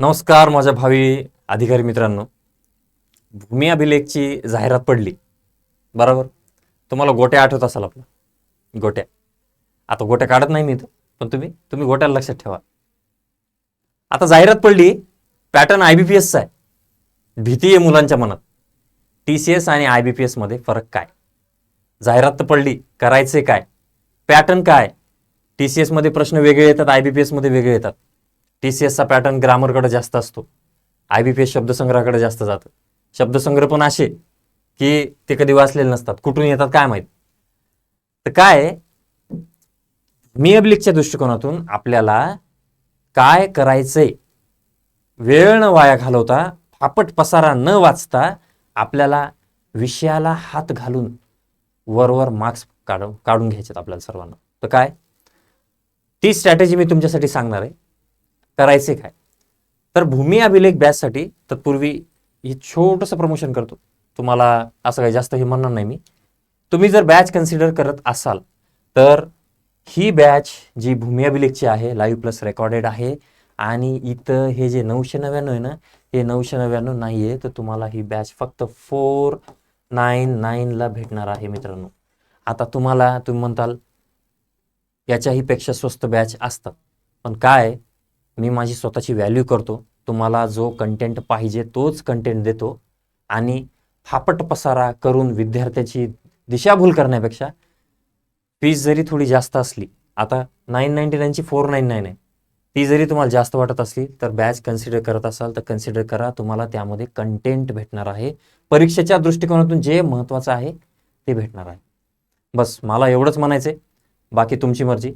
नमस्कार माझ्या भावी अधिकारी मित्रांनो. भूमी अभिलेखची जाहिरात पडली. बरोबर? तुम्हाला गोट्या आठवत असाल आपला गोट्या. आता गोट्या काढत नाही मी इथं पण तुम्ही तुम्ही गोट्याला लक्षात ठेवा. आता जाहिरात पडली पॅटर्न आय बी पी एसचा आहे. भीती आहे मुलांच्या मनात. टी सी एस आणि आय बी पी एसमध्ये फरक काय? जाहिरात तर पडली करायचे काय? पॅटर्न काय? टी सी एसमध्ये प्रश्न वेगळे येतात आय बी पी एसमध्ये वेगळे येतात. टी सी एसचा पॅटर्न ग्रामरकडे जास्त असतो. आय बी पी एस शब्दसंग्रहाकडे जास्त जातं. शब्दसंग्रह पण असे की ते कधी वाचलेले नसतात. कुठून येतात काय माहीत? तर काय? आहे, मी अब्लिकच्या दृष्टिकोनातून आपल्याला काय करायचंय? वेळ न वाया घालवता फापट पसारा न वाचता आपल्याला विषयाला हात घालून वरवर मार्क्स काढून काढून घ्यायचे आपल्याला सर्वांना. तर काय? ती स्ट्रॅटेजी मी तुमच्यासाठी सांगणार आहे. करायचे काय? तर भूमी अभिलेख बॅचसाठी तत्पूर्वी हे छोटंसं प्रमोशन करतो. तुम्हाला असं काही जास्त हे म्हणणार नाही मी. तुम्ही जर बॅच कन्सिडर करत असाल तर ही बॅच जी भूमी अभिलेखची आहे लाईव्ह प्लस रेकॉर्डेड आहे आणि इथं हे जे नऊशे नव्याण्णव आहे ना हे नऊशे नव्याण्णव नाही आहे तर तुम्हाला ही बॅच फक्त फोर नाईन नाईनला भेटणार आहे मित्रांनो. आता तुम्हाला तुम्ही म्हणताल याच्याही पेक्षा स्वस्त बॅच असतात. पण काय? मी माझी स्वतःची व्हॅल्यू करतो. तुम्हाला जो कंटेंट पाहिजे तोच कंटेंट देतो. आणि फापट पसारा करून विद्यार्थ्याची दिशाभूल करण्यापेक्षा फीस जरी थोडी जास्त असली आता नाईन नाईन्टी नाईनची फोर नाईन नाईन आहे. ती जरी तुम्हाला जास्त वाटत असली तर बॅच कन्सिडर करत असाल तर कन्सिडर करा. तुम्हाला त्यामध्ये कंटेंट भेटणार आहे. परीक्षेच्या दृष्टिकोनातून जे महत्त्वाचं आहे ते भेटणार आहे. बस मला एवढंच म्हणायचं आहे बाकी तुमची मर्जी.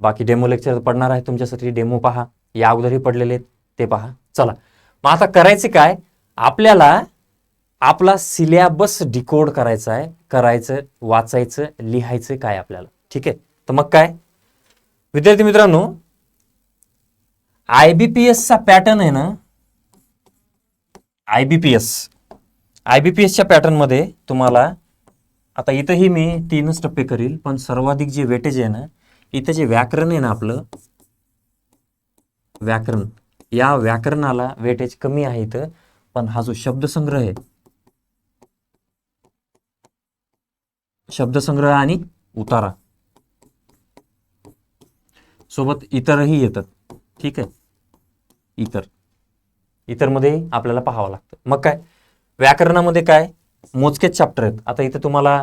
बाकी डेमो लेक्चर पडणार आहे. तुमच्यासाठी डेमो पहा. या अगोदरही पडलेले आहेत. ते पहा. चला. मग आता करायचे काय? आपल्याला आपला सिलेबस डिकोड करायचा आहे. करायचं वाचायचं लिहायचं काय आपल्याला? ठीक आहे? तर मग काय? विद्यार्थी मित्रांनो आय बी पी एसचा पॅटर्न आहे ना? I B P S I B P एसच्या पॅटर्नमध्ये तुम्हाला आता इथंही मी तीनच टप्पे करील पण सर्वाधिक जे वेटेज आहे ना इथं जे व्याकरण आहे ना आपलं व्याकरण. या व्याकरणाला वेटेज कमी आहे इथं पण हा जो शब्दसंग्रह आहे शब्दसंग्रह आणि उतारा सोबत इतरही येतात. ठीक आहे? इतर. इतरमध्ये आपल्याला पाहावं लागतं. मग काय? व्याकरणामध्ये काय? मोजकेच चॅप्टर आहेत. आता इथं तुम्हाला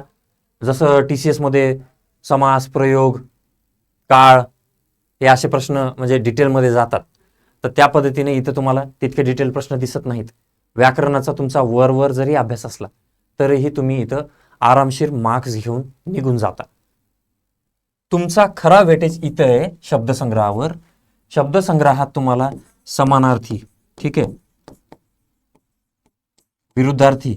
जसं टी सी एसमध्ये समास प्रयोग काळ हे असे प्रश्न म्हणजे डिटेलमध्ये जातात. तर त्या पद्धतीने इथं तुम्हाला तितके डिटेल प्रश्न दिसत नाहीत. व्याकरणाचा तुमचा वर वर जरी अभ्यास असला तरीही तुम्ही इथं आरामशीर मार्क्स घेऊन निघून जाता. तुमचा खरा वेटेज इथं आहे शब्दसंग्रहावर. शब्दसंग्रहात तुम्हाला समानार्थी ठीक आहे? विरुद्धार्थी.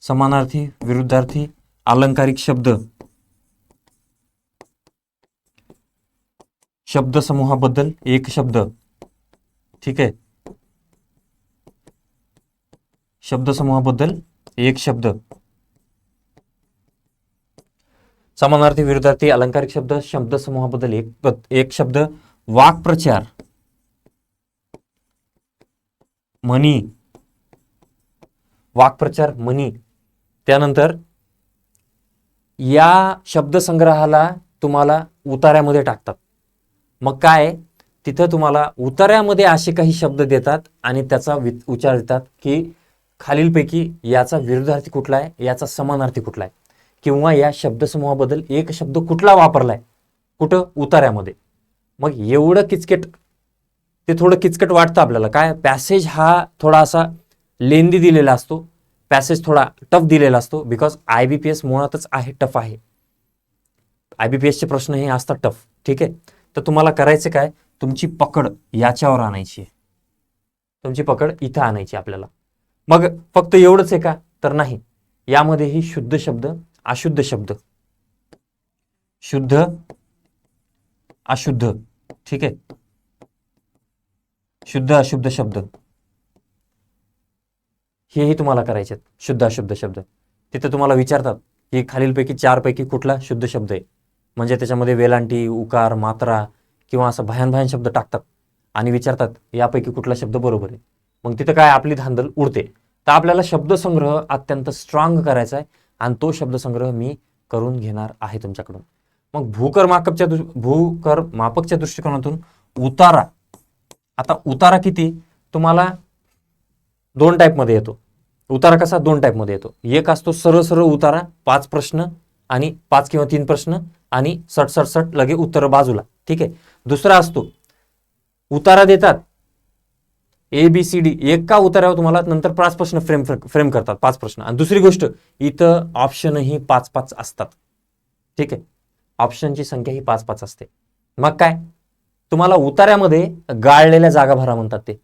समानार्थी विरुद्धार्थी अलंकारिक शब्द. शब्दसमूहाबद्दल एक शब्द. ठीक आहे? शब्दसमूहाबद्दल एक शब्द. समानार्थी विरोधार्थी अलंकारिक शब्द शब्दसमूहाबद्दल एक एक शब्द. वाक्प्रचार. म्हणी वाक्प्रचार म्हणी त्यानंतर या शब्दसंग्रहाला तुम्हाला उतार्यामध्ये टाकतात. मग काय? तिथं तुम्हाला उतार्यामध्ये असे काही शब्द देतात आणि त्याचा वि उच्चार देतात की खालीलपैकी याचा विरुद्धार्थी कुठला आहे? याचा समानार्थी कुठला आहे? किंवा या शब्दसमूहाबद्दल एक शब्द कुठला वापरला आहे कुठं? उतार्यामध्ये मग एवढं किचकट ते थोडं किचकट वाटतं आपल्याला. काय? पॅसेज हा थोडा असा लेंदी दिलेला असतो. पॅसेज थोडा टफ दिलेला असतो because I B P S मुळातच आहे टफ आहे. आय बी पी एसचे प्रश्न हे असतात टफ ठीक आहे? तर तुम्हाला करायचं काय? तुमची पकड याच्यावर आणायची आहे. तुमची पकड इथं आणायची आपल्याला. मग फक्त एवढंच आहे का? तर नाही. यामध्येही शुद्ध शब्द अशुद्ध शब्द. शुद्ध अशुद्ध. ठीक आहे? शुद्ध अशुद्ध शब्द. हेही तुम्हाला करायचे आहेत. शुद्ध अशुद्ध शब्द. तिथे तुम्हाला विचारतात की खालीलपैकी चारपैकी कुठला शुद्ध शब्द आहे? म्हणजे त्याच्यामध्ये वेलांटी उकार मात्रा किंवा असं भयान भयान शब्द टाकतात आणि विचारतात यापैकी कुठला शब्द बरोबर आहे? मग तिथं काय आपली धांदल उडते. तर आपल्याला शब्दसंग्रह अत्यंत स्ट्रॉंग करायचा आहे आणि तो शब्दसंग्रह मी करून घेणार आहे तुमच्याकडून. मग भूकर मापकच्या दृ भूकर मापकच्या दृष्टिकोनातून उतारा. आता उतारा किती? तुम्हाला दोन टाईपमध्ये येतो. उतारा कसा? दोन टाईपमध्ये येतो. एक असतो सरळ सरळ उतारा पाच प्रश्न आणि पाच किंवा तीन प्रश्न आणि सट सट सट लगे उत्तर बाजूला. ठीक आहे? दुसरा असतो. उतारा देतात. ए बी सी डी एका उतारावर तुम्हाला? नंतर पाच प्रश्न फ्रेम फ्रेम करतात. पाच प्रश्न. आणि दुसरी गोष्ट इथं ऑप्शनही पाच पाच असतात. ठीक आहे? ऑप्शनची संख्या ही पाच पाच असते. मग काय? तुम्हाला उतार्यामध्ये गाळलेल्या जागा भरा म्हणतात ते.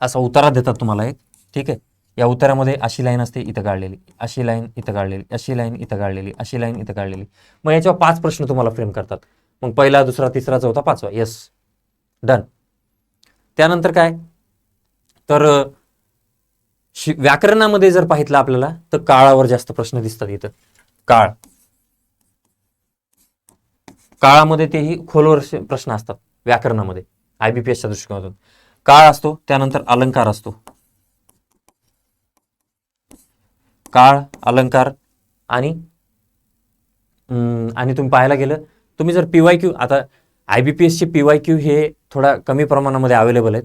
असा उतारा देतात तुम्हाला एक. ठीक आहे? या उत्तरामध्ये अशी लाईन असते इथं काढलेली. अशी लाईन इथं काढलेली. अशी लाईन इथं काढलेली. अशी लाईन इथं काढलेली. मग याच्यावर पाच प्रश्न तुम्हाला फ्रेम करतात. मग पहिला दुसरा तिसरा चौथा पाचवा. येस डन त्यानंतर काय? तर शि व्याकरणामध्ये जर पाहितलं आपल्याला तर काळावर जास्त प्रश्न दिसतात इथं. काळ. काळामध्ये तेही खोलवर प्रश्न असतात व्याकरणामध्ये आय बी पी एसच्या दृष्टिकोनातून. काळ असतो त्यानंतर अलंकार असतो. काळ अलंकार आणि हम्म, आणि तुम्ही पाहायला गेलं तुम्ही जर पीवाय क्यू आता आय बी पी एसचे पीवाय क्यू हे थोडा कमी प्रमाणामध्ये अवेलेबल आहेत.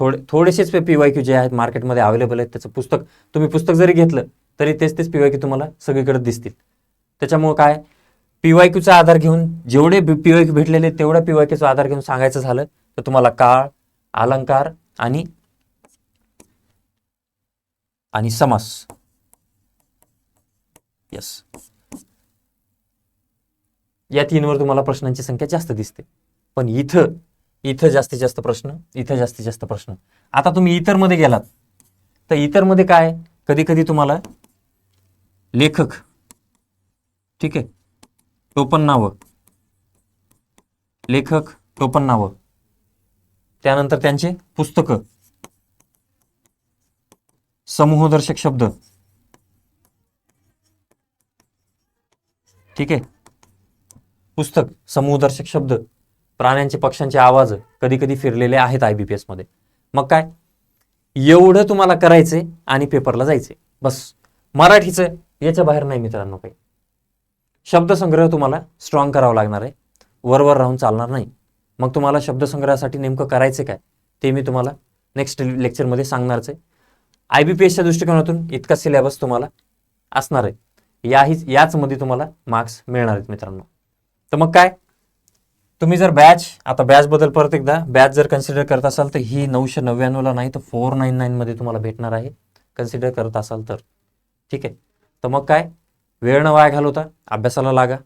थोडे थोडेसेच पीवाय क्यू जे आहेत मार्केटमध्ये अवेलेबल आहेत. त्याचं पुस्तक तुम्ही पुस्तक जरी घेतलं तरी तेच तेच पीवाय क्यू तुम्हाला सगळीकडे दिसतील. त्याच्यामुळं काय पीवाय क्यूचा आधार घेऊन जेवढे पीवाय क्यू भेटलेले तेवढ्या तेवढ्या पीवाय क्यूचा आधार घेऊन सांगायचं झालं तर तुम्हाला काळ अलंकार आणि आणि समास. येस या तीनवर तुम्हाला प्रश्नांची संख्या जास्त दिसते. पण इथं इथं जास्तीत जास्त प्रश्न इथं जास्तीत जास्त प्रश्न. आता तुम्ही इतरमध्ये गेलात. तर इतरमध्ये काय? कधी कधी तुम्हाला लेखक ठीक आहे टोपण नावं लेखक टोपण नावं त्यानंतर त्यांचे पुस्तकं. समूहदर्शक शब्द. ठीक आहे? पुस्तक समूहदर्शक शब्द प्राण्यांचे पक्ष्यांचे आवाज कधी कधी फिरलेले आहेत आय बी पी एसमध्ये. मग काय? एवढं तुम्हाला करायचंय आणि पेपरला जायचे बस. मराठीचं याच्या बाहेर नाही मित्रांनो काही. शब्दसंग्रह तुम्हाला स्ट्रॉंग करावा लागणार आहे. वरवर राहून चालणार नाही. मग तुम्हाला शब्दसंग्रहासाठी नेमकं करायचं काय? ते मी तुम्हाला नेक्स्ट लेक्चरमध्ये सांगणारच आहे. आय बी पी एसच्या दृष्टिकोनातून इतका सिलेबस तुम्हाला असणार आहे. याही याचमध्ये तुम्हाला मार्क्स मिळणार आहेत मित्रांनो. तर मग काय? तुम्ही जर बॅच आता बॅचबद्दल परत एकदा बॅच जर कन्सिडर करत असाल तर ही नऊशे नव्याण्णवला नाही तर फोर नाईन नाईनमध्ये तुम्हाला भेटणार आहे. कन्सिडर करत असाल तर. ठीक आहे? तर मग काय? वेळ न वाया घालवता अभ्यासाला लागा.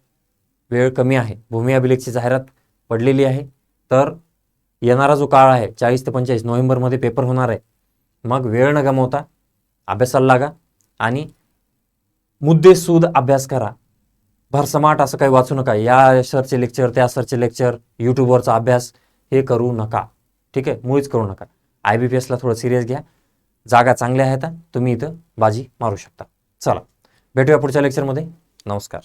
वेळ कमी आहे. भूमी अभिलेखची जाहिरात पडलेली आहे. तर येणारा जो काळ आहे चाळीस ते पंचेचाळीस नोव्हेंबरमध्ये पेपर होणार आहे. मग वेळ न गमावता अभ्यासाला लागा आणि मुद्देसूद अभ्यास करा. भरसमाट असं काही वाचू नका. या सरचे लेक्चर त्या सरचे लेक्चर यूट्यूबवरचा अभ्यास हे करू नका. ठीक आहे? मुळीच करू नका. आय बी पी एसला थोडं सिरियस घ्या. जागा चांगल्या आहेत तुम्ही इथं बाजी मारू शकता. चला. भेटूया पुढच्या लेक्चरमध्ये नमस्कार.